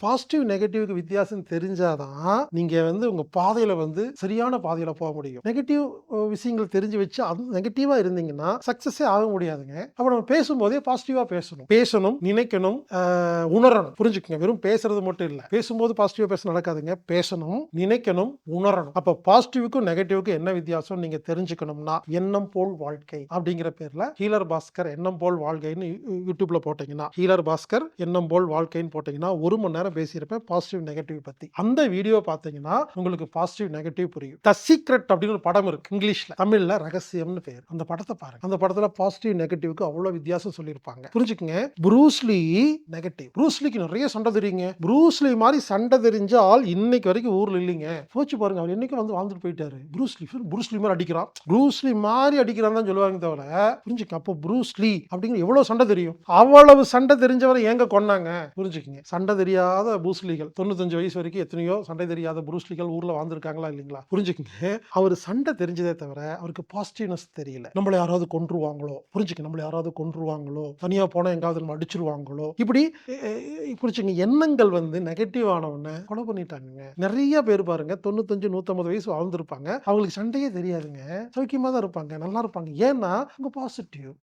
Positive நெகட்டிவ்க்கு வித்தியாசம் தெரிஞ்சாதான் நீங்க வந்து உங்க பாதையில வந்து சரியான பாதையில போக முடியும் நெகட்டிவ் விஷயங்கள் தெரிஞ்சு வச்சு அது நெகட்டிவா இருந்தீங்கன்னா சக்சஸே ஆக முடியாதுங்க அப்ப நம்ம பேசும்போதே பாசிட்டிவா பேசணும் பேசணும் நினைக்கணும் உணரணும் புரிஞ்சுக்கோங்க வெறும் பேசுறது மட்டும் இல்லை பேசும்போது பாசிட்டிவா பேச நடக்காதுங்க பேசணும் நினைக்கணும் உணரணும் அப்ப பாசிட்டிவுக்கும் நெகட்டிவ்க்கும் என்ன வித்தியாசம் நீங்க தெரிஞ்சுக்கணும்னா எண்ணம் போல் வாழ்க்கை அப்படிங்கிற பேர்ல ஹீலர் பாஸ்கர் எண்ணம் போல் வாழ்க்கைன்னு யூ- யூடியூப்ல போட்டீங்கன்னா ஹீலர் பாஸ்கர் எண்ணம் போல் வாழ்க்கைன்னு போட்டீங்கன்னா ஒரு மணி நேரம் பேசியிருப்பேன் பாசிட்டிவ் நெகட்டிவ் பத்தி. அந்த வீடியோ பார்த்தீங்கன்னா உங்களுக்கு பாசிட்டிவ் நெகட்டிவ் புரியும். த சீக்ரெட் அப்படின்னு ஒரு படம் இருக்கு இங்கிலீஷ்ல. தமிழ்ல ரகசியம்னு பேர். அந்த படத்தை பாருங்க. அந்த படத்துல பாசிட்டிவ் நெகட்டிவ்க்கு அவ்வளவு வித்தியாசம் சொல்லியிருப்பாங்க. புரிஞ்சுக்கங்க? ப்ரூஸ்லி நெகட்டிவ் ப்ரூஸ்லிக்கு நிறைய சண்டை தெரியுங்க. ப்ரூஸ்லி மாதிரி சண்டை தெரிஞ்ச ஆள் இன்னைக்கு வரைக்கும் ஊர்ல இல்லைங்க. போச்சு பாருங்க அவர் இன்னைக்கு வந்து வாழ்ந்துட்டு போயிட்டாரு. ப்ரூஸ்லி ப்ரூஸ்லி மாதிரி அடிக்கிறான். ப்ரூஸ்லி மாதிரி அடிக்கிறான் தான் சொல்லுவாங்க தவிர புரிஞ்சுக்க அப்போ ப்ரூஸ்லி அப்படிங்கிற எவ்வளவு சண்டை தெரியும்? அவ்வளவு சண்டை தெரிஞ்சவரை ஏங்க கொன்னாங்க? புரிஞ்சுக்கங்க? சண்டை தெரியாத பூஸ்லிகள் தொண்ணூத்தஞ்சு வயசு வரைக்கும் எத்தனையோ சண்டை தெரியாத ப்ரூஸ்லிகள் ஊர்ல வாழ்ந்துருக்காங்களா இல்லைங்களா? புரிஞ்சுக்கங்க. அவர் சண்டை தெரிஞ்சதே தவிர அவருக்கு பாசிட்டிவ்னஸ் தெரியல. நம்மளை யாராவது கொன்றுவாங்களோ? புரிஞ்சுக்க நம்மளை யாராவது கொன்றுவாங்களோ? தனியா போனா எங்காவது நம்ம அடிச்சிருவாங்களோ? இப்படி எ- புரிஞ்சுங்க எண்ணங்கள் வந்து நெகட்டிவ் ஆனவுடனே கொலை பண்ணிட்டாங்க நிறைய பேர் பாருங்க தொண்ணூத்தஞ்சு நூத்தம்பது வயசு வாழ்ந்துருப்பாங்க. அவங்களுக்கு சண்டையே தெரியாதுங்க. சௌக்கியமா தான் இருப்பாங்க நல்லா இருப்பாங்க. ஏன்னா அவங்க பாசிட்டிவ்